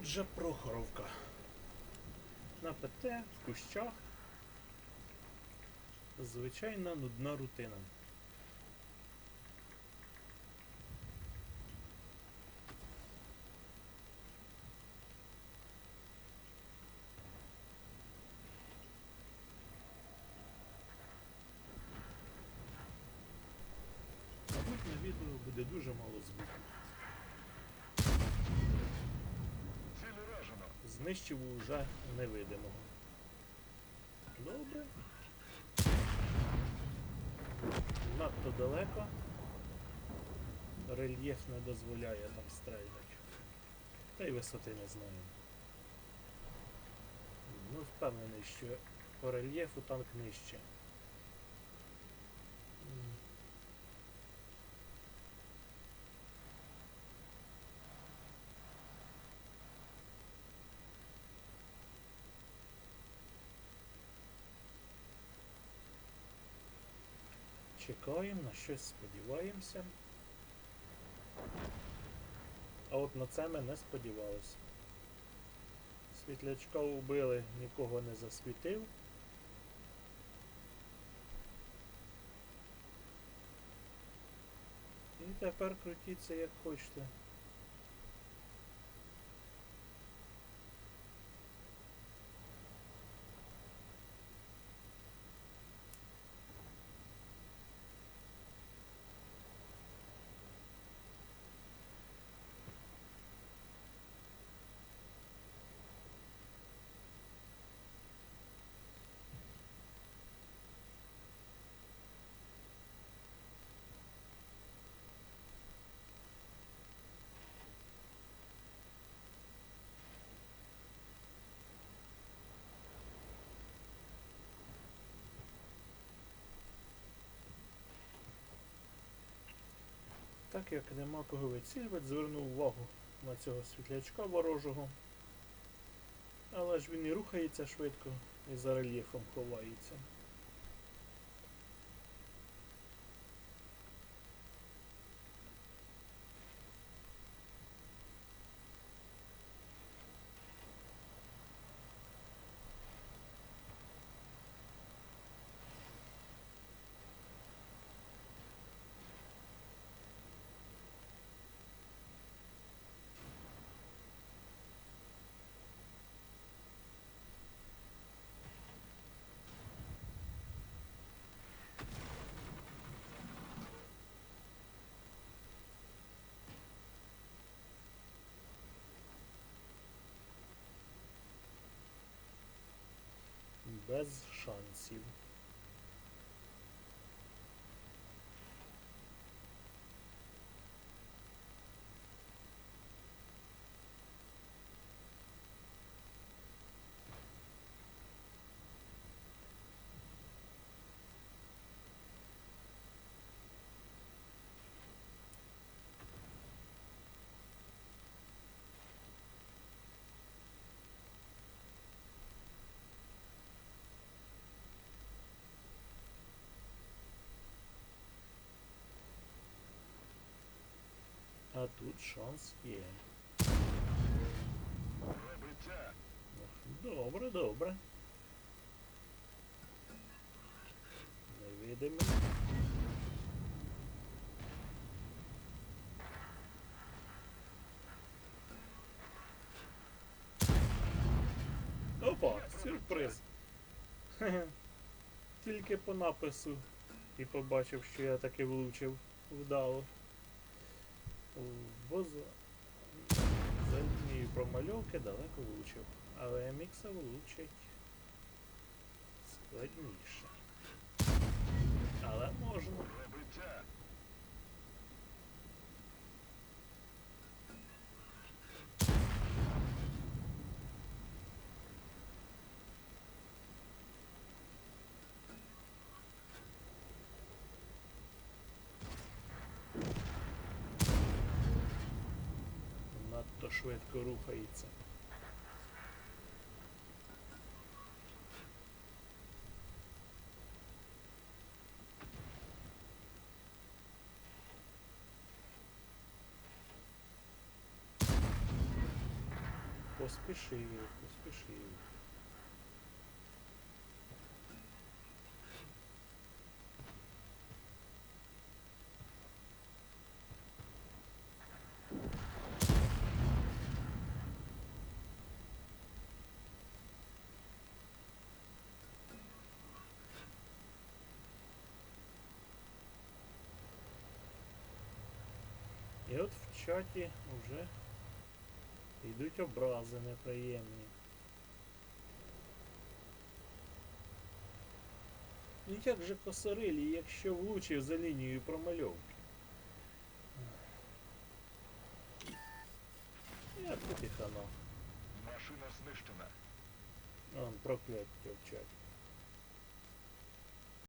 Отже, Прохоровка. На ПТ, в кущах. Звичайна нудна рутина. Мабуть, на відео буде дуже мало звуку. Знищив уже невидимого. Добре. Надто далеко. Рельєф не дозволяє там стрельнути. Та й висоти не знаю. Ну, впевнений, що по рельєфу танк нижче. Чекаємо, на щось сподіваємося. А от на це ми не сподівалися. Світлячка вбили, нікого не засвітив. І тепер крутіться як хочете. Так як нема кого вицілювати, звернув увагу на цього світлячка ворожого. Але ж він і рухається швидко і за рельєфом ховається. Без шансів. А тут шанс є. Добре, добре. Невидимий. Опа, сюрприз. Тільки по напису і побачив, що я таки влучив вдало. Бо за, за промальовки далеко влучив, але мікса влучить складніше. Але можна. швидко рухається. Поспішив, поспішив. От в чаті вже йдуть образи неприємні. Ну як же косарилі, якщо влучив за лінією промальовки? Я хана. Машина знищена. Он прокляття в чаті.